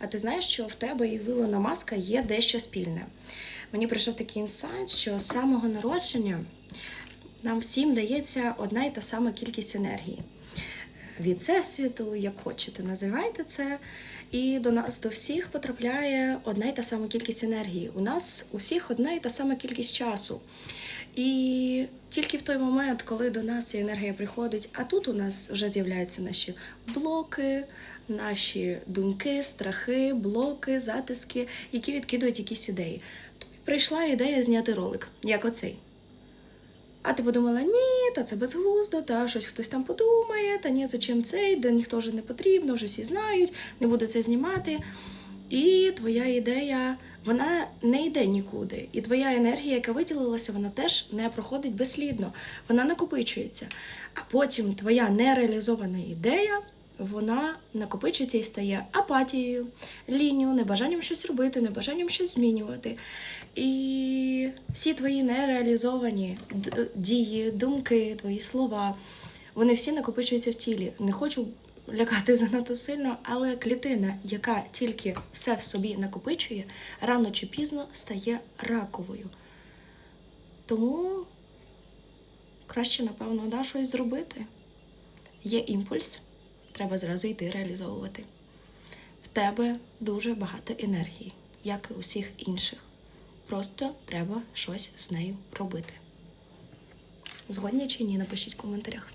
А ти знаєш, що в тебе і в Маска є дещо спільне. Мені прийшов такий інсайт, що з самого народження нам всім дається одна і та сама кількість енергії. Від всесвіту, як хочете, називайте це. І до нас до всіх потрапляє одна і та сама кількість енергії. У нас у всіх одна і та сама кількість часу. І тільки в той момент, коли до нас ця енергія приходить, а тут у нас вже з'являються наші блоки, наші думки, страхи, блоки, затиски, які відкидують якісь ідеї. Тобі прийшла ідея зняти ролик, як оцей. А ти подумала, ні, та це безглуздо, та щось хтось там подумає, та ні, зачем цей, де ніхто вже не потрібно, вже всі знають, не буде це знімати. І твоя ідея, вона не йде нікуди. І твоя енергія, яка виділилася, вона теж не проходить безслідно, вона накопичується. А потім твоя нереалізована ідея, вона накопичується і стає апатією, лінію, небажанням щось робити, небажанням щось змінювати. І всі твої нереалізовані дії, думки, твої слова, вони всі накопичуються в тілі. Не хочу лякати занадто сильно, але клітина, яка тільки все в собі накопичує, рано чи пізно стає раковою. Тому краще, напевно, да, щось зробити. Є імпульс, треба зразу йти реалізовувати. В тебе дуже багато енергії, як і усіх інших. Просто треба щось з нею робити. Згодні чи ні, напишіть в коментарях.